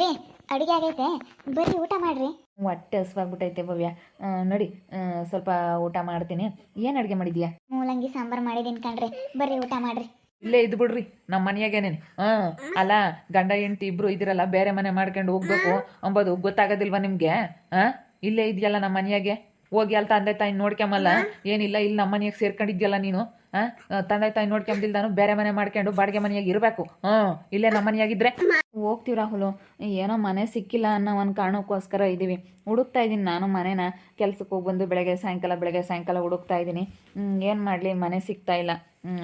ರೀ ಅಡುಗೆ ಆಗೈತೆ. ಬರ್ರಿ ಊಟ ಮಾಡ್ರಿ. ಹೊಟ್ಟೆ ಹಸ್ವಾಗ್ಬಿಟ್ಟೈತೆ ಭವ್ಯ. ನೋಡಿ ಸ್ವಲ್ಪ ಊಟ ಮಾಡ್ತೀನಿ. ಏನು ಅಡುಗೆ ಮಾಡಿದ್ಯಾ? ಮೂಲಂಗಿ ಸಾಂಬಾರ್ ಮಾಡಿದೀನಿ ಕಣ್ರಿ. ಬರ್ರಿ ಊಟ ಮಾಡ್ರಿ. ಇಲ್ಲೇ ಇದ್ದು ಬಿಡ್ರಿ ನಮ್ಮ ಮನೆಯಾಗೇನೇನೆ ಹಾಂ ಅಲ್ಲ ಗಂಡ ಹೆಂಡತಿ ಇಬ್ರು ಇದಿರಲ್ಲ ಬೇರೆ ಮನೆ ಮಾಡ್ಕೊಂಡು ಹೋಗ್ಬೇಕು. ಅಂಬೋದು ಗೊತ್ತಾಗೋದಿಲ್ವಾ ನಿಮಗೆ? ಹಾಂ ಇಲ್ಲೇ ಇದೆಯಲ್ಲ ನಮ್ಮ ಮನೆಯಾಗೆ? ಹೋಗಿ ಅಲ್ತ ತಂದೆ ತಾಯಿ ನೋಡ್ಕೊಂಬಲ್ಲ ಏನಿಲ್ಲ ಇಲ್ಲಿ ನಮ್ಮ ಮನೆಯಾಗ ಸೇರ್ಕೊಂಡಿದ್ಯಲ್ಲ ನೀನು? ತಂದೆ ತಾಯಿ ನೋಡ್ಕೊಂಬಿಲ್ದಾನು ಬೇರೆ ಮನೆ ಮಾಡ್ಕೊಂಡು ಬಾಡಿಗೆ ಮನೆಯಾಗಿ ಇರಬೇಕು. ಹ್ಞೂ ಇಲ್ಲೇ ನಮ್ಮ ಮನೆಯಾಗಿದ್ರೆ. ಹೋಗ್ತೀವಿ ರಾಹುಲು. ಏನೋ ಮನೆ ಸಿಕ್ಕಿಲ್ಲ ಅನ್ನೋ ಒಂದು ಕಾರಣಕ್ಕೋಸ್ಕರ ಇದ್ದೀವಿ ಹುಡುಕ್ತಾ ಇದ್ದೀನಿ ನಾನು ಮನೇನ. ಕೆಲ್ಸಕ್ಕೆ ಹೋಗಿ ಬಂದು ಬೆಳಗ್ಗೆ, ಸಾಯಂಕಾಲ ಬೆಳಗ್ಗೆ, ಸಾಯಂಕಾಲ ಹುಡುಕ್ತಾ ಇದ್ದೀನಿ ಏನು ಮಾಡಲಿ? ಮನೆ ಸಿಗ್ತಾ ಇಲ್ಲ.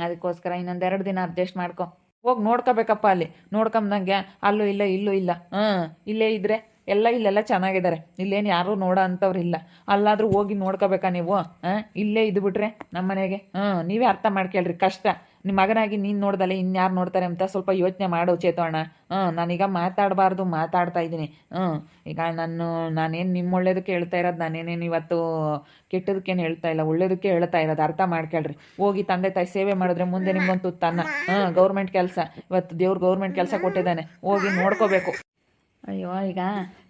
ಅದಕ್ಕೋಸ್ಕರ ಇನ್ನೊಂದೆರಡು ದಿನ ಅಡ್ಜಸ್ಟ್ ಮಾಡ್ಕೊ. ಹೋಗಿ ನೋಡ್ಕೋಬೇಕಪ್ಪ ಅಲ್ಲಿ. ನೋಡ್ಕೊಂಬಂದಂಗೆ ಅಲ್ಲೂ ಇಲ್ಲ, ಇಲ್ಲೂ ಇಲ್ಲ. ಹಾಂ ಇಲ್ಲೇ ಇದ್ರೆ. ಎಲ್ಲ ಇಲ್ಲೆಲ್ಲ ಚೆನ್ನಾಗಿದ್ದಾರೆ. ಇಲ್ಲೇನು ಯಾರೂ ನೋಡೋ ಅಂಥವ್ರು ಇಲ್ಲ. ಅಲ್ಲಾದರೂ ಹೋಗಿ ನೋಡ್ಕೋಬೇಕಾ ನೀವು? ಇಲ್ಲೇ ಇದ್ದು ಬಿಟ್ರೆ ನಮ್ಮ ಮನೆಗೆ? ಹಾಂ ನೀವೇ ಅರ್ಥ ಮಾಡ್ಕೇಳ್ರಿ, ಕಷ್ಟ. ನಿಮ್ಮ ಮಗನಾಗಿ ನೀನು ನೋಡ್ದಲ್ಲ ಇನ್ಯಾರು ನೋಡ್ತಾರೆ ಅಂತ ಸ್ವಲ್ಪ ಯೋಚನೆ ಮಾಡು ಚೇತೋಣ ಹಾಂ ನಾನೀಗ ಮಾತಾಡಬಾರ್ದು, ಮಾತಾಡ್ತಾ ಇದ್ದೀನಿ. ಹ್ಞೂ ಈಗ ನಾನು, ನಾನೇನು ನಿಮ್ಮ ಒಳ್ಳೇದಕ್ಕೆ ಹೇಳ್ತಾ ಇರೋದು, ನಾನೇನೇನು ಇವತ್ತು ಕೆಟ್ಟದಕ್ಕೇನು ಹೇಳ್ತಾ ಇಲ್ಲ, ಒಳ್ಳೇದಕ್ಕೆ ಹೇಳ್ತಾ ಇರೋದು, ಅರ್ಥ ಮಾಡ್ಕೊಳ್ರಿ. ಹೋಗಿ ತಂದೆ ತಾಯಿ ಸೇವೆ ಮಾಡಿದ್ರೆ ಮುಂದೆ ನಿಮ್ಗೊಂದು ತನ್ನ ಹಾಂ ಗೌರ್ಮೆಂಟ್ ಕೆಲಸ. ಇವತ್ತು ದೇವ್ರು ಗೌರ್ಮೆಂಟ್ ಕೆಲಸ ಕೊಟ್ಟಿದ್ದಾನೆ. ಹೋಗಿ ನೋಡ್ಕೋಬೇಕು. ಅಯ್ಯೋ, ಈಗ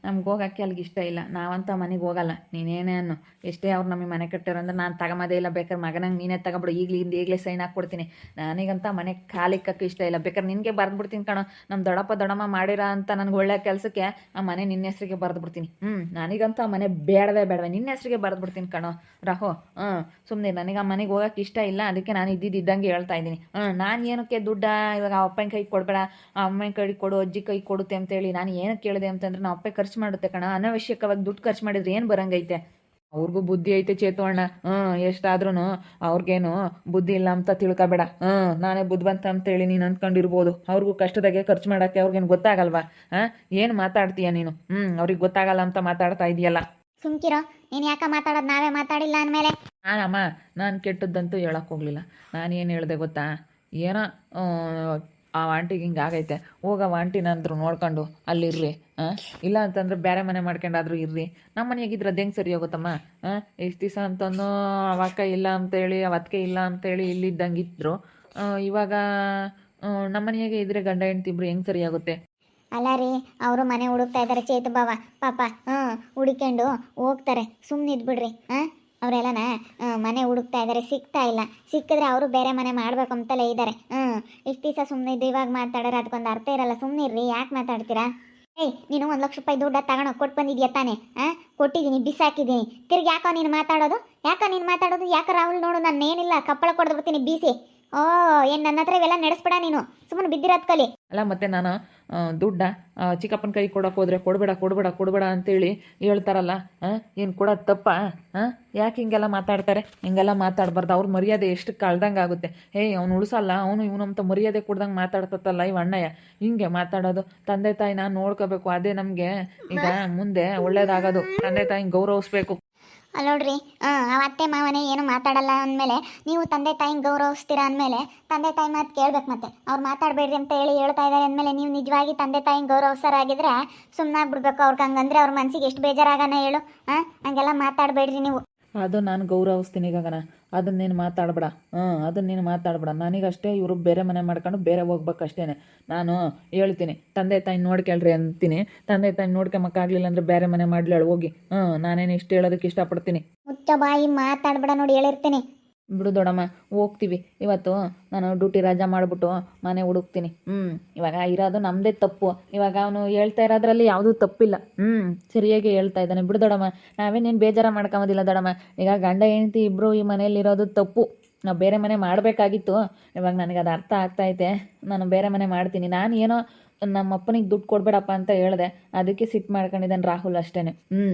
ನಮ್ಗೆ ಹೋಗಕ್ಕೆ ಅಲ್ಲಿಗೆ ಇಷ್ಟ ಇಲ್ಲ. ನಾವಂತ ಮನೆಗೆ ಹೋಗಲ್ಲ. ನೀನೇನೇ ಅನ್ನು. ಎಷ್ಟೇ ಅವ್ರು ನಮಗೆ ಮನೆ ಕಟ್ಟಿರೋಂದ್ರೆ ನಾನು ತಗೊಂಬೋದೇ ಇಲ್ಲ. ಬೇಕಾದ್ರೆ ಮಗನಂಗೆ ನೀನೇ ತಗೊಂಬಿಡು. ಈಗಲಿಂದ ಈಗಲೇ ಸೈನ್ ಹಾಕ್ಕೊಡ್ತೀನಿ. ನನಗಂತ ಮನೆ ಕಾಲಿಕ್ಕಕ್ಕೆ ಇಷ್ಟ ಇಲ್ಲ. ಬೇಕಾದ್ರೆ ನಿನಗೆ ಬರೆದ್ಬಿಡ್ತೀನಿ ಕಣೋ. ನಮ್ಮ ದೊಡ್ಡಪ್ಪ ದೊಡ್ಡಮ್ಮ ಮಾಡಿರೋ ಅಂತ ನನಗೆ ಒಳ್ಳೆ ಕೆಲಸಕ್ಕೆ ಆ ಮನೆ ನಿನ್ನ ಹೆಸ್ರಿಗೆ ಬರೆದ್ಬಿಡ್ತೀನಿ. ಹ್ಞೂ ನನಗಂತ ಆ ಮನೆ ಬೇಡವೇ ಬೇಡವೆ. ನಿನ್ನ ಹೆಸ್ರಿಗೆ ಬರೆದ್ಬಿಡ್ತೀನಿ ಕಣೋ. ರಾಹು. ಹ್ಞೂ ಸುಮ್ಮನೆ ನನಗೆ ಆ ಮನೆಗೆ ಹೋಗಕ್ಕೆ ಇಷ್ಟ ಇಲ್ಲ. ಅದಕ್ಕೆ ನಾನು ಇದ್ದಿದ್ದಂಗೆ ಹೇಳ್ತಾ ಇದ್ದೀನಿ. ಹ್ಞೂ ನಾನು ಏನಕ್ಕೆ ದುಡ್ಡ ಇವಾಗ ಅಪ್ಪನ ಕೈ ಕೊಡಬೇಡ. ಆ ಅಮ್ಮನ ಕೈ ಕೊಡು ಅಜ್ಜಿ ಕೈ ಕೊಡುತ್ತೆ ಅಂತೇಳಿ ನಾನು ಏನಕ್ಕೆ ಕೇಳಿದೆ ಅಂತಂದ್ರೆ ನಾವು ಅಪ್ಪ ಖರ್ಚು ಮಾಡುತ್ತೆ ಕಣ. ಅನವಶ್ಯಕವಾಗಿ ದುಡ್ಡು ಖರ್ಚು ಮಾಡಿದ್ರೆ ಏನು ಬರಂಗೈತೆ? ಅವ್ರಿಗೂ ಬುದ್ಧಿ ಐತೆ ಚೇತುವಣ್ಣ ಹ್ಞೂ ಎಷ್ಟಾದ್ರೂ ಅವ್ರಿಗೇನು ಬುದ್ಧಿ ಇಲ್ಲ ಅಂತ ತಿಳ್ಕೊಬೇಡ. ಹ್ಞೂ ನಾನೇ ಬುದ್ಧಿವಂತ ಅಂತೇಳಿ ನೀನು ಅಂದ್ಕೊಂಡಿರ್ಬೋದು ಅವ್ರಿಗೂ ಕಷ್ಟದಾಗೆ ಖರ್ಚು ಮಾಡೋಕ್ಕೆ ಅವ್ರಿಗೇನು ಗೊತ್ತಾಗಲ್ವಾ? ಹಾಂ ಏನು ಮಾತಾಡ್ತೀಯ ನೀನು? ಹ್ಞೂ ಅವ್ರಿಗೆ ಗೊತ್ತಾಗಲ್ಲ ಅಂತ ಮಾತಾಡ್ತಾ ಇದೆಯಲ್ಲ ಸುಮ್ಕಿರೋ ನೀನು ಯಾಕೆ ಮಾತಾಡೋದು ನಾವೇ ಮಾತಾಡಿಲ್ಲ ಅಂದಮೇಲೆ? ನಾನಮ್ಮ ನಾನು ಕೆಟ್ಟದ್ದಂತೂ ಹೇಳೋಕ್ಕೋಗ್ಲಿಲ್ಲ ಹೋಗಲಿಲ್ಲ. ನಾನು ಏನು ಹೇಳಿದೆ ಗೊತ್ತಾ? ಏನೋ ಆ, ಆಂಟಿಗೆ ಹಿಂಗೆ ಆಗೈತೆ. ಹೋಗವ ಆಂಟಿನಂದ್ರು ನೋಡ್ಕೊಂಡು ಅಲ್ಲಿರ್ರಿ ಹಾಂ ಇಲ್ಲ ಅಂತಂದ್ರೆ ಬೇರೆ ಮನೆ ಮಾಡ್ಕೊಂಡಾದ್ರೂ ಇರ್ರಿ. ನಮ್ಮ ಮನೆಯಾಗಿದ್ರೆ ಅದು ಹೆಂಗೆ ಸರಿ ಹೋಗುತ್ತಮ್ಮ ಹಾಂ ಎಷ್ಟು ದಿವಸ ಅಂತನೂ ಅವಕ್ಕ ಇಲ್ಲ ಅಂತೇಳಿ ಅವತ್ತಿಗೆ ಇಲ್ಲ ಅಂತೇಳಿ ಇಲ್ಲಿದ್ದಂಗೆ ಇದ್ರು ಇವಾಗ ನಮ್ಮ ಮನೆಯಾಗೆ ಇದ್ರೆ ಗಂಡ ಹೆಂಡ್ತಿಬ್ರು ಹೆಂಗೆ ಸರಿ ಆಗುತ್ತೆ? ಅಲ್ಲ ರೀ ಅವರು ಮನೆ ಹುಡುಕ್ತಾ ಇದ್ದಾರೆ ಚೇತು ಬಾವ ಪಾಪ ಹ್ಞೂ ಹುಡುಕೊಂಡು ಹೋಗ್ತಾರೆ. ಸುಮ್ಮನೆ ಇದ್ಬಿಡ್ರಿ ಹಾಂ ಅವರೆಲ್ಲನ ಮನೆ ಹುಡುಕ್ತಾ ಇದ್ದಾರೆ ಸಿಗ್ತಾ ಇಲ್ಲ. ಸಿಕ್ಕಿದ್ರೆ ಅವರು ಬೇರೆ ಮನೆ ಮಾಡ್ಬೇಕು ಅಂತಲೇ ಇದ್ದಾರೆ ಹ್ಞೂ ಇಷ್ಟು ದಿವಸ ಸುಮ್ಮನೆ ಇದ್ದು, ಇವಾಗ ಮಾತಾಡೋರು ಅದಕ್ಕೊಂದು ಅರ್ಥ ಇರಲ್ಲ. ಸುಮ್ಮನೆ ಇರ್ರಿ, ಯಾಕೆ ಮಾತಾಡ್ತೀರಾ? ಏಯ್, ನೀನು ಒಂದು ಲಕ್ಷ ರೂಪಾಯಿ ದುಡ್ಡ ತಗೊಂಡು ಕೊಟ್ಟು ಬಂದಿದ್ಯಾ ತಾನೆ? ಹಾಂ ಕೊಟ್ಟಿದ್ದೀನಿ, ಬಿಸಾಕಿದ್ದೀನಿ. ತಿರ್ಗಿ ಯಾಕೋ ನೀನು ಮಾತಾಡೋದು? ಯಾಕೋ ನೀನು ಮಾತಾಡೋದು? ಯಾಕೋ ರಾಹುಲ್ ನೋಡು, ನಾನು ಏನಿಲ್ಲ, ಕಪ್ಪಳ ಕೊಡ್ದು ಬಿಡ್ತೀನಿ, ಬೀಸಿ. ಓ, ಏನು ನನ್ನ ಹತ್ರ ಇವೆಲ್ಲ ನಡೆಸ್ಬೇಡ ನೀನು. ಸುಮ್ಮನೆ ಬಿದ್ದಿರತ್ ಕಲಿ ಅಲ್ಲ, ಮತ್ತೆ ನಾನು ದುಡ್ಡ ಚಿಕ್ಕಪ್ಪನ ಕೈ ಕೊಡಕ್ಕೆ ಹೋದ್ರೆ ಕೊಡಬೇಡ ಕೊಡಬೇಡ ಕೊಡಬೇಡ ಅಂತೇಳಿ ಹೇಳ್ತಾರಲ್ಲ ಏನು ಕೊಡೋದು ತಪ್ಪ ಯಾಕೆ ಹಿಂಗೆಲ್ಲ ಮಾತಾಡ್ತಾರೆ? ಹಿಂಗೆಲ್ಲ ಮಾತಾಡಬಾರ್ದು. ಅವ್ರ ಮರ್ಯಾದೆ ಎಷ್ಟು ಕಳ್ದಂಗೆ ಆಗುತ್ತೆ. ಹೇ ಅವ್ನು ಉಳಿಸಲ್ಲ, ಅವನು ಇವನಂತ ಮರ್ಯಾದೆ ಕೊಡ್ದಂಗೆ ಮಾತಾಡ್ತತ್ತಲ್ಲ ಇವ ಅಣ್ಣಯ್ಯ. ಹಿಂಗೆ ಮಾತಾಡೋದು. ತಂದೆ ತಾಯಿನ ನೋಡ್ಕೋಬೇಕು, ಅದೇ ನಮಗೆ. ಈಗ ಮುಂದೆ ಒಳ್ಳೇದಾಗೋದು. ತಂದೆ ತಾಯಿನ ಗೌರವಿಸ್ಬೇಕು. ಅಲ್ಲಿ ನೋಡ್ರಿ ಹಾಂ ಆ ಅತ್ತೆ ಮಾವನೇ ಏನು ಮಾತಾಡಲ್ಲ ಅಂದಮೇಲೆ ನೀವು ತಂದೆ ತಾಯಿನ ಗೌರವಿಸ್ತೀರಾ ಅಂದಮೇಲೆ ತಂದೆ ತಾಯಿ ಮಾತು ಕೇಳ್ಬೇಕು ಮತ್ತೆ. ಅವ್ರು ಮಾತಾಡಬೇಡ್ರಿ ಅಂತ ಹೇಳಿ ಹೇಳ್ತಾ ಇದ್ದಾರೆ ಅಂದಮೇಲೆ ನೀವು ನಿಜವಾಗಿ ತಂದೆ ತಾಯಿನ ಸುಮ್ಮನೆ ಬಿಡ್ಬೇಕು ಅವ್ರಿಗೆ ಹಂಗಂದ್ರೆ ಅವ್ರ ಮನಸ್ಸಿಗೆ ಎಷ್ಟು ಬೇಜಾರಾಗನ ಹೇಳು ಹಾಂ ಹಂಗೆಲ್ಲ ಮಾತಾಡಬೇಡ್ರಿ ನೀವು. ಅದು ನಾನು ಗೌರವಿಸ್ತೀನಿ ಗಗನ. ಅದನ್ನ ನೀನು ಮಾತಾಡಬೇಡ. ಹ್ಞೂ ಅದನ್ನ ನೀನು ಮಾತಾಡಬೇಡ. ನನಗಷ್ಟೇ ಇವರು ಬೇರೆ ಮನೆ ಮಾಡ್ಕೊಂಡು ಬೇರೆ ಹೋಗ್ಬೇಕಷ್ಟೇ ನಾನು ಹೇಳ್ತೀನಿ, ತಂದೆ ತಾಯಿ ನೋಡ್ಕೊಳ್ರಿ ಅಂತೀನಿ. ತಂದೆ ತಾಯಿ ನೋಡ್ಕೊಂಬಕ್ಕಾಗಲಿಲ್ಲ ಅಂದರೆ ಬೇರೆ ಮನೆ ಮಾಡ್ಲೇಳು ಹೋಗಿ. ಹ್ಞೂ ನಾನೇನು ಇಷ್ಟು ಹೇಳೋದಕ್ಕೆ ಇಷ್ಟಪಡ್ತೀನಿ. ಮುಚ್ಚ ಬಾಯಿ ಮಾತಾಡಬೇಡ ನೋಡಿ, ಹೇಳಿರ್ತೀನಿ. ಬಿಡು ದೊಡಮ್ಮ, ಹೋಗ್ತೀವಿ. ಇವತ್ತು ನಾನು ಡ್ಯೂಟಿ ರಜಾ ಮಾಡಿಬಿಟ್ಟು ಮನೆ ಹುಡುಕ್ತೀನಿ. ಹ್ಞೂ ಇವಾಗ ಇರೋದು ನಮ್ಮದೇ ತಪ್ಪು. ಇವಾಗ ಅವನು ಹೇಳ್ತಾ ಇರೋದ್ರಲ್ಲಿ ಯಾವುದೂ ತಪ್ಪಿಲ್ಲ. ಹ್ಞೂ ಸರಿಯಾಗಿ ಹೇಳ್ತಾ ಇದ್ದಾನೆ. ಬಿಡು ದೊಡಮ್ಮ, ನಾವೇನೇನು ಬೇಜಾರ ಮಾಡ್ಕೊಂಬೋದಿಲ್ಲ ದೊಡಮ್ಮ. ಈಗ ಗಂಡ, ಹೆಂಡತಿ ಇಬ್ಬರು ಈ ಮನೆಯಲ್ಲಿರೋದು ತಪ್ಪು. ನಾವು ಬೇರೆ ಮನೆ ಮಾಡಬೇಕಾಗಿತ್ತು. ಇವಾಗ ನನಗೆ ಅದು ಅರ್ಥ ಆಗ್ತೈತೆ ನಾನು ಬೇರೆ ಮನೆ ಮಾಡ್ತೀನಿ. ನಾನು ಏನೋ ನಮ್ಮ ಅಪ್ಪನಿಗೆ ದುಡ್ಡು ಕೊಡಬೇಡಪ್ಪ ಅಂತ ಹೇಳಿದೆ. ಅದಕ್ಕೆ ಸಿಟ್ಟು ಮಾಡ್ಕೊಂಡಿದ್ದಾನೆ ರಾಹುಲ್ ಅಷ್ಟೇ ಹ್ಞೂ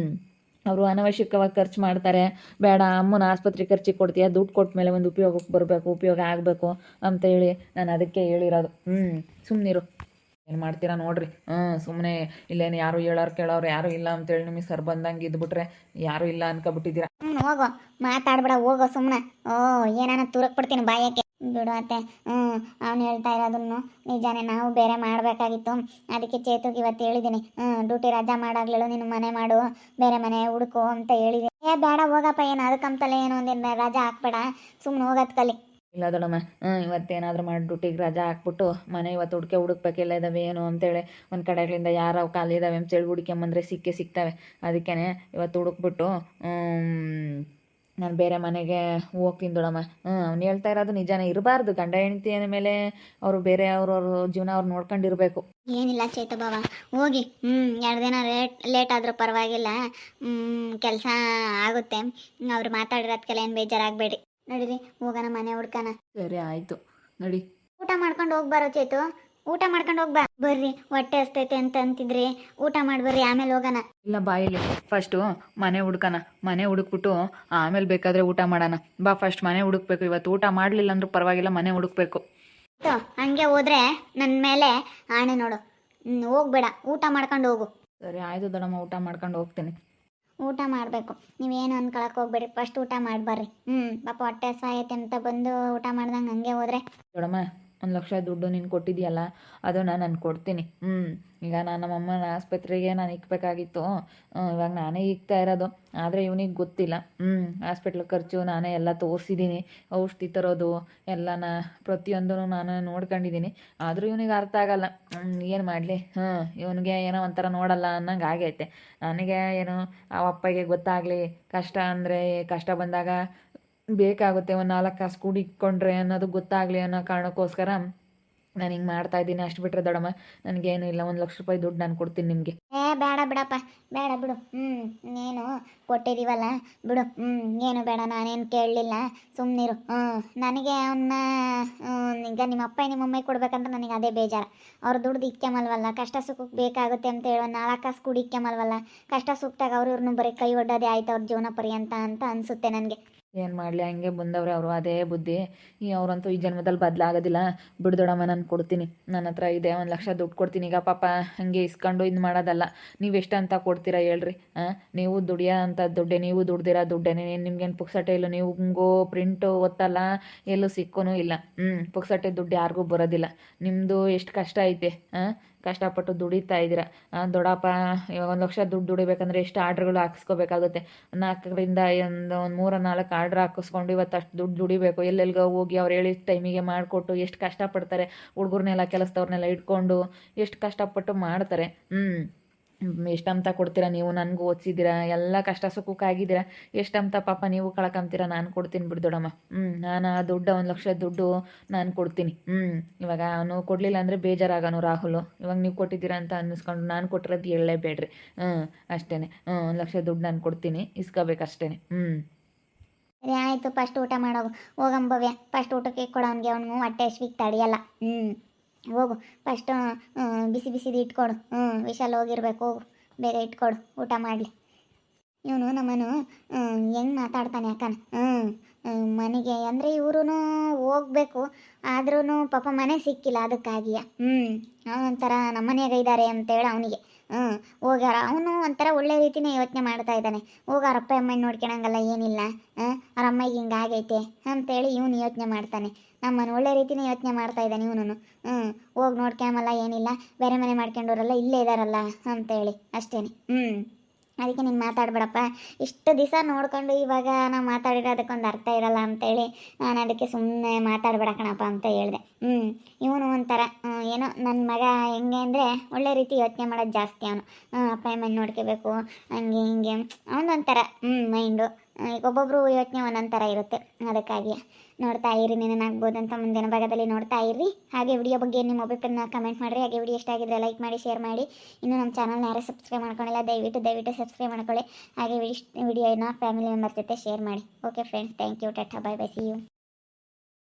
ಅವರು ಅನವಶ್ಯಕವಾಗಿ ಖರ್ಚು ಮಾಡ್ತಾರೆ. ಬೇಡ, ಅಮ್ಮನ ಆಸ್ಪತ್ರೆ ಖರ್ಚಿಗೆ ಕೊಡ್ತೀಯ, ದುಡ್ಡು ಕೊಟ್ಟ ಮೇಲೆ ಒಂದು ಉಪಯೋಗಕ್ಕೆ ಬರಬೇಕು, ಉಪಯೋಗ ಆಗಬೇಕು ಅಂತ ಹೇಳಿ ನಾನು ಅದಕ್ಕೆ ಹೇಳಿರೋದು. ಹ್ಞೂ ಸುಮ್ಮನಿರು ಏನು ಮಾಡ್ತೀರಾ ನೋಡ್ರಿ? ಹ್ಞೂ ಸುಮ್ಮನೆ ಇಲ್ಲೇನು ಯಾರು ಹೇಳೋರು ಕೇಳೋರು ಯಾರು ಇಲ್ಲ ಅಂತೇಳಿ ನಿಮಗೆ ಸರ್ ಬಂದಂಗೆ ಇದ್ಬಿಟ್ರೆ ಯಾರು ಇಲ್ಲ ಅನ್ಕೊಬಿಟ್ಟಿದ್ದೀರಾ? ಹ್ಞೂ ಹೋಗೋ. ಮಾತಾಡ್ಬೇಡ, ಹೋಗೋ ಸುಮ್ಮನೆ ಓ, ಏನಾನ ತುರಕ್ ಬಿಡ್ತೀನಿ ಬಾಯಕ್ಕೆ. ಬಿಡು ಅತ್ತೆ. ಹ್ಞೂ ಅವ್ನು ಹೇಳ್ತಾ ಇರೋದನ್ನು ನಿಜಾನೇ ನಾವು ಬೇರೆ ಮಾಡಬೇಕಾಗಿತ್ತು. ಅದಕ್ಕೆ ಚೇತುಗೆ ಇವತ್ತು ಹೇಳಿದ್ದೀನಿ ಹ್ಞೂ ಡ್ಯೂಟಿ ರಜಾ ಮಾಡಾಗ್ಲಿಲ್ಲ ನಿನ್ನ ಮನೆ ಮಾಡು. ಬೇರೆ ಮನೆ ಹುಡುಕು ಅಂತ ಹೇಳಿದೆ ಏ, ಬೇಡ, ಹೋಗಪ್ಪ, ಏನು ಅದಕ್ಕಂತಲೇ ಏನೋ ಒಂದಿನ ರಜಾ ಹಾಕ್ಬೇಡ. ಸುಮ್ಮನೆ ಹೋಗೋದ್ ಕಲಿ. ಇಲ್ಲ ದೊಡಮ್ಮ ಇವತ್ತೇನಾದರೂ ಮಾಡಿ ಡ್ಯೂಟಿಗೆ ರಜಾ ಹಾಕ್ಬಿಟ್ಟು ಮನೆ ಇವತ್ತು ಹುಡ್ಕೆ ಹುಡುಕ್ಬೇಕೆಲ್ಲ ಇದ್ದಾವೆ ಏನು ಅಂತೇಳಿ ಒಂದು ಕಡೆಗಳಿಂದ ಯಾರು ಖಾಲಿ ಇದ್ದಾವೆ ಅಂತೇಳಿ ಹುಡ್ಕೊಂಬಂದ್ರೆ ಸಿಕ್ಕೇ ಸಿಗ್ತವೆ. ಅದಕ್ಕೇ ಇವತ್ತು ಹುಡುಕ್ಬಿಟ್ಟು ನಾನು ಬೇರೆ ಮನೆಗೆ ಹೋಗ್ತೀನಿ ದೊಡಮ್ಮ. ಹ್ಞೂ ಅವ್ನು ಹೇಳ್ತಾ ಇರೋದು ನಿಜಾನೇ ಇರಬಾರ್ದು. ಗಂಡ ಹೆಂಡತಿ ಮೇಲೆ ಅವರು ಬೇರೆ ಅವ್ರವ್ರ ಜೀವನ ಅವ್ರು ನೋಡ್ಕೊಂಡಿರಬೇಕು. ಏನಿಲ್ಲ ಚೇತು ಬಾಬ ಹೋಗಿ. ಹ್ಞೂ ಎರಡು ದಿನ ಲೇಟ್ ಲೇಟ್ ಆದರೂ ಪರವಾಗಿಲ್ಲ. ಕೆಲಸ ಆಗುತ್ತೆ. ಅವ್ರು ಮಾತಾಡಿರೋದ್ಕೆಲ್ಲ ಏನು ಬೇಜಾರಾಗಬೇಡಿ. ನಡೀರಿ ಹೋಗೋಣ ಮನೆ ಹುಡ್ಕನ. ಸರಿ ಆಯ್ತು. ನಡಿ. ಊಟ ಮಾಡ್ಕೊಂಡು ಹೋಗ್ಬಾರೋ ಚೇತು ಊಟ ಮಾಡ್ಕೊಂಡು ಹೋಗ್ಬಾ ಬರ್ರಿ ಹೊಟ್ಟೆ ಹಸ್ತೈತೆ ಅಂತ ಅಂತಿದ್ರಿ. ಊಟ ಮಾಡಿ ಬರ್ರಿ ಆಮೇಲೆ ಹೋಗೋಣ. ಇಲ್ಲ ಬಾಯಿಲಿ ಫಸ್ಟು ಮನೆ ಹುಡ್ಕನ. ಮನೆ ಹುಡುಕ್ಬಿಟ್ಟು ಆಮೇಲೆ ಬೇಕಾದ್ರೆ ಊಟ ಮಾಡೋಣ. ಬಾ ಫಸ್ಟ್ ಮನೆ ಹುಡುಕ್ಬೇಕು. ಇವತ್ತು ಊಟ ಮಾಡಲಿಲ್ಲ ಅಂದ್ರೂ ಪರವಾಗಿಲ್ಲ ಮನೆ ಹುಡುಕ್ಬೇಕು. ಆಯ್ತು ಹಂಗೆ ಹೋದ್ರೆ ನನ್ನ ಮೇಲೆ ಆಣೆ ನೋಡು. ಹ್ಮ್, ಹೋಗ್ಬೇಡ. ಊಟ ಮಾಡ್ಕೊಂಡು ಹೋಗು. ಸರಿ ಆಯ್ತು ದೊಡಮ್ಮ ಊಟ ಮಾಡ್ಕೊಂಡು ಹೋಗ್ತೀನಿ. ಊಟ ಮಾಡಬೇಕು. ನೀವೇನು ಅನ್ಕೊಳಕ್ ಹೋಗ್ಬೇಡಿ. ಫಸ್ಟ್ ಊಟ ಮಾಡಿ ಬರ್ರಿ ಹ್ಞೂ ಪಾಪ ಹೊಟ್ಟೆ ಸಾಯತ್ತೆ ಅಂತ ಬಂದು ಊಟ ಮಾಡ್ದಂಗೆ ಹಂಗೆ ಹೋದ್ರೆ. ದೊಡಮ್ಮ ಒಂದು ಲಕ್ಷ ದುಡ್ಡು ನೀನು ಕೊಟ್ಟಿದ್ಯಲ್ಲ, ಅದನ್ನು ನಾನು ಕೊಡ್ತೀನಿ. ಹ್ಞೂ ಈಗ ನಾನು ನಮ್ಮಮ್ಮನ ಆಸ್ಪತ್ರೆಗೆ ನಾನು ಇಕ್ಬೇಕಾಗಿತ್ತು. ಇವಾಗ ನಾನೇ ಇಕ್ತಾ ಇರೋದು, ಆದರೆ ಇವನಿಗೆ ಗೊತ್ತಿಲ್ಲ. ಹ್ಞೂ ಹಾಸ್ಪಿಟ್ಲ್ ಖರ್ಚು ನಾನೇ ಎಲ್ಲ ತೋರಿಸಿದ್ದೀನಿ ಔಷಧಿ ತರೋದು, ಎಲ್ಲನ ಪ್ರತಿಯೊಂದೂ ನಾನು ನೋಡ್ಕೊಂಡಿದ್ದೀನಿ ಆದರೂ ಇವನಿಗೆ ಅರ್ಥ ಆಗಲ್ಲ. ಏನು ಮಾಡಲಿ? ಹ್ಞೂ ಇವನಿಗೆ ಏನೋ ಒಂಥರ ನೋಡಲ್ಲ ಅನ್ನಂಗೆ ಆಗೈತೆ. ನನಗೆ ಏನು ಆ ಅಪ್ಪಗೆ ಗೊತ್ತಾಗಲಿ, ಕಷ್ಟ ಅಂದರೆ ಕಷ್ಟ ಬಂದಾಗ ಬೇಕಾಗುತ್ತೆ ಒಂದು ನಾಲ್ಕು ಕಾಸು ಕೂಡಿ ಇಟ್ಕೊಂಡ್ರೆ ಅನ್ನೋದು ಗೊತ್ತಾಗಲಿ ಅನ್ನೋ ಕಾರಣಕ್ಕೋಸ್ಕರ ನಾನು ಹಿಂಗೆ ಮಾಡ್ತಾ ಇದ್ದೀನಿ, ಅಷ್ಟು ಬಿಟ್ಟರೆ ದೊಡಮ್ಮ ನನಗೇನು ಇಲ್ಲ, ಒಂದು ಲಕ್ಷ ರೂಪಾಯಿ ದುಡ್ಡು ನಾನು ಕೊಡ್ತೀನಿ ನಿಮಗೆ. ಏ, ಬೇಡ ಬಿಡಪ್ಪ, ಬೇಡ ಬಿಡು. ಹ್ಞೂ ನೀನು ಕೊಟ್ಟಿದ್ದೀವಲ್ಲ ಬಿಡು. ಹ್ಞೂ ಏನು ಬೇಡ, ನಾನೇನು ಕೇಳಲಿಲ್ಲ. ಸುಮ್ಮನಿರು ಹ್ಞೂ ನನಗೆ ಅವನ್ನ ಈಗ ನಿಮ್ಮ ಅಪ್ಪ ನಿಮ್ಮ ಅಮ್ಮ ಕೊಡ್ಬೇಕಂದ್ರೆ ನನಗೆ ಅದೇ ಬೇಜಾರು. ಅವ್ರು ದುಡ್ದು ಇಕ್ಕೆಮಲ್ವಲ್ಲ ಕಷ್ಟ ಸುಖಕ್ಕೆ ಬೇಕಾಗುತ್ತೆ ಅಂತ ಹೇಳೋ ನಾಲ್ಕು ಕಾಸು ಕೂಡಿ ಇಕ್ಕೆಮಲ್ವಲ್ಲ ಕಷ್ಟ ಸುಖದಾಗ ಅವ್ರು ಇವ್ರನ್ನೂ ಬರೀ ಕೈ ಒಡ್ಡೋದೇ ಆಯ್ತು ಅವ್ರ ಜೀವನ ಪರ್ಯಂತ ಅಂತ ಅನಿಸುತ್ತೆ ನನಗೆ. ಏನು ಮಾಡಲಿ, ಹಂಗೆ ಬಂದವ್ರೆ ಅವರು, ಅದೇ ಬುದ್ಧಿ. ಈ ಅವರಂತೂ ಈ ಜನ್ಮದಲ್ಲಿ ಬದಲಾಗೋದಿಲ್ಲ. ಬಿಡ್ದೊಡಮ್ಮ ನಾನು ಕೊಡ್ತೀನಿ. ನನ್ನ ಹತ್ರ ಇದೆ, ಒಂದು ಲಕ್ಷ ದುಡ್ಡು ಕೊಡ್ತೀನಿ. ಈಗ ಪಾಪ ಹಾಗೆ ಇಸ್ಕೊಂಡು ಇದು ಮಾಡೋದಲ್ಲ. ನೀವು ಎಷ್ಟು ಕೊಡ್ತೀರಾ ಹೇಳ್ರಿ ಹಾಂ ನೀವು ದುಡಿಯೋ ಅಂತ ದುಡ್ಡೆ, ನೀವು ದುಡ್ದಿರೋ ದುಡ್ಡೇನೆ. ನಿಮ್ಗೇನು ಪುಕ್ಸಟ್ಟೆ ಇಲ್ಲ, ನೀವು ಹಿಂಗೋ ಪ್ರಿಂಟು ಒತ್ತಲ್ಲ, ಎಲ್ಲೂ ಸಿಕ್ಕೂ ಇಲ್ಲ. ಹ್ಞೂ ಪುಕ್ಸಟ್ಟೆ ದುಡ್ಡು ಯಾರಿಗೂ ಬರೋದಿಲ್ಲ. ನಿಮ್ಮದು ಎಷ್ಟು ಕಷ್ಟ ಐತೆ ಹಾಂ ಕಷ್ಟಪಟ್ಟು ದುಡಿತಾ ಇದ್ದೀರ? ದೊಡ್ಡಪ್ಪ, ಇವಾಗ ಒಂದು ಲಕ್ಷ ದುಡ್ಡು ದುಡಿಬೇಕಂದ್ರೆ ಎಷ್ಟು ಆರ್ಡ್ರ್ಗಳು ಹಾಕಿಸ್ಕೋಬೇಕಾಗುತ್ತೆ? ನಾಲ್ಕರಿಂದ ಒಂದು ಒಂದು ಮೂರ, ನಾಲ್ಕು ಆರ್ಡ್ರ್ ಹಾಕಿಸ್ಕೊಂಡು ಇವತ್ತು ಅಷ್ಟು ದುಡ್ಡು ದುಡಿಬೇಕು. ಎಲ್ಲೆಲ್ಲಿಗೋ ಹೋಗಿ ಅವ್ರು ಹೇಳಿದ ಟೈಮಿಗೆ ಮಾಡಿಕೊಟ್ಟು ಎಷ್ಟು ಕಷ್ಟಪಡ್ತಾರೆ. ಹುಡುಗರ್ನೆಲ್ಲ ಕೆಲಸದವ್ರನ್ನೆಲ್ಲ ಇಟ್ಕೊಂಡು ಎಷ್ಟು ಕಷ್ಟಪಟ್ಟು ಮಾಡ್ತಾರೆ. ಹ್ಞೂ ಎಷ್ಟಂತ ಕೊಡ್ತೀರಾ ನೀವು? ನನಗೂ ಓದಿಸಿದ್ದೀರಾ? ಎಲ್ಲ ಕಷ್ಟ ಸುಖಕ್ಕಾಗಿದ್ದೀರಾ? ಎಷ್ಟಂತ ಪಾಪ ನೀವು ಕಳ್ಕೊಂತೀರ? ನಾನು ಕೊಡ್ತೀನಿ ಬಿಡು ದೊಡಮ್ಮ ಹ್ಞೂ ನಾನು ಆ ದುಡ್ಡು ಒಂದು ಲಕ್ಷ ದುಡ್ಡು ನಾನು ಕೊಡ್ತೀನಿ. ಹ್ಞೂ ಇವಾಗ ಅವನು ಕೊಡಲಿಲ್ಲ ಅಂದರೆ ಬೇಜಾರಾಗನು ರಾಹುಲ್. ಇವಾಗ ನೀವು ಕೊಟ್ಟಿದ್ದೀರಾ ಅಂತ ಅನ್ನಿಸ್ಕೊಂಡು ನಾನು ಕೊಟ್ಟಿರೋದು ಹೇಳಲೇಬೇಡ್ರಿ ಹ್ಞೂ ಅಷ್ಟೇ ಹ್ಞೂ ಒಂದು ಲಕ್ಷ ದುಡ್ಡು ನಾನು ಕೊಡ್ತೀನಿ. ಇಸ್ಕೋಬೇಕು ಅಷ್ಟೇ ಹ್ಞೂ ಸರಿ, ಆಯಿತು. ಫಸ್ಟ್ ಊಟ ಮಾಡೋಗು ಹೋಗಂಬವ್ಯ ಫಸ್ಟ್ ಊಟಕ್ಕೆ ಕೊಡೋನ್ಗೆ ಅವನು ಹೊಟ್ಟೆ ತಡೆಯಲ್ಲ ಹ್ಞೂ ಹೋಗು. ಫಸ್ಟ್ ಬಿಸಿ ಬಿಸಿದು ಇಟ್ಕೊಡು. ಹ್ಞೂ ವಿಶಾಲ್ ಹೋಗಿರ್ಬೇಕು, ಹೋಗು. ಬೇಗ ಇಟ್ಕೊಡು, ಊಟ ಮಾಡಲಿ. ಇವನು ನಮ್ಮನು ಹೆಂಗೆ ಮಾತಾಡ್ತಾನೆ ಅಕ್ಕನ. ಹ್ಞೂ ಮನೆಗೆ. ಅಂದರೆ ಇವ್ರೂ ಹೋಗ್ಬೇಕು ಆದ್ರೂ ಪಾಪ ಮನೆ ಸಿಕ್ಕಿಲ್ಲ ಅದಕ್ಕಾಗಿಯ. ಹ್ಞೂ ಒಂಥರ ನಮ್ಮ ಮನೆಯಾಗ ಇದ್ದಾರೆ ಅಂತೇಳಿ ಅವನಿಗೆ. ಹ್ಞೂ ಹೋಗ್ಯಾರ. ಅವನು ಒಂಥರ ಒಳ್ಳೆ ರೀತಿನೇ ಯೋಚನೆ ಮಾಡ್ತಾ ಇದ್ದಾನೆ. ಹೋಗಾರಪ್ಪ ಅವ್ರ ಅಪ್ಪ, ಅಮ್ಮ ನೋಡ್ಕೊಳಂಗಲ್ಲ, ಏನಿಲ್ಲ. ಹಾಂ ಅವ್ರ ಅಮ್ಮಗೆ ಹಿಂಗೆ ಆಗೈತೆ ಅಂತೇಳಿ ಇವನು ಯೋಚನೆ ಮಾಡ್ತಾನೆ. ನಮ್ಮನ್ನು ಒಳ್ಳೆ ರೀತಿನೇ ಯೋಚನೆ ಮಾಡ್ತಾ ಇದ್ದಾನೆ ಇವನು ಹ್ಞೂ ಹೋಗಿ ನೋಡ್ಕೊಂಬಲ್ಲ ಏನಿಲ್ಲ. ಬೇರೆ ಮನೆ ಮಾಡ್ಕೊಂಡವ್ರಲ್ಲ ಇಲ್ಲೇ ಇದಾರಲ್ಲ ಅಂತೇಳಿ. ಅಷ್ಟೇನೆ. ಹ್ಞೂ ಅದಕ್ಕೆ ನೀನು ಮಾತಾಡಬೇಡಪ್ಪ. ಇಷ್ಟು ದಿವಸ ನೋಡ್ಕೊಂಡು ಇವಾಗ ನಾವು ಮಾತಾಡಿರೋದಕ್ಕೊಂದು ಅರ್ಥ ಇರಲ್ಲ ಅಂತೇಳಿ ನಾನು ಅದಕ್ಕೆ ಸುಮ್ಮನೆ ಮಾತಾಡ್ಬೇಡ ಕಣಪ್ಪ ಅಂತ ಹೇಳಿದೆ. ಹ್ಞೂ ಇವನು ಒಂಥರ ಏನೋ ನನ್ನ ಮಗ ಹೆಂಗೆ ಅಂದರೆ ಒಳ್ಳೆ ರೀತಿ ಯೋಚನೆ ಮಾಡೋದು ಜಾಸ್ತಿ ಅವನು. ಅಪ್ಪ ಅಮ್ಮನ ನೋಡ್ಕೋಬೇಕು, ಹಂಗೆ ಹಿಂಗೆ, ಅವನೊಂಥರ ಹ್ಞೂ ಮೈಂಡು. ಒಬ್ಬೊಬ್ಬರು ಯೋಚನೆ ಒಂದೊಂದು ಥರ ಇರುತ್ತೆ. ಅದಕ್ಕಾಗಿ ನೋಡ್ತಾ ಇರಿ ಅಂತ ಮುಂದಿನ ಭಾಗದಲ್ಲಿ ನೋಡ್ತಾ ಇರಿ. ಹಾಗೆ ವಿಡಿಯೋ ಬಗ್ಗೆ ನಿಮ್ಮ ಅಭಿಪ್ರಾಯನ ಕಮೆಂಟ್ ಮಾಡಿರಿ. ಹಾಗೆ ವಿಡಿಯೋ ಇಷ್ಟ ಆಗಿದ್ರೆ ಲೈಕ್ ಮಾಡಿ ಶೇರ್ ಮಾಡಿ. ಇನ್ನು ನಮ್ಮ ಚಾನಲ್ನ ಯಾರು ಸಬ್ಸ್ಕ್ರೈಬ್ ಮಾಡ್ಕೊಂಡಿಲ್ಲ, ದಯವಿಟ್ಟು ದಯವಿಟ್ಟು ಸಬ್ಸ್ಕ್ರೈಬ್ ಮಾಡ್ಕೊಳ್ಳಿ. ಹಾಗೆ ವಿಡಿಯೋನ ಫ್ಯಾಮಿಲಿ ಮೆಂಬರ್ಸ್ ಜೊತೆ ಶೇರ್ ಮಾಡಿ. Okay friends thank you tata bye bye see you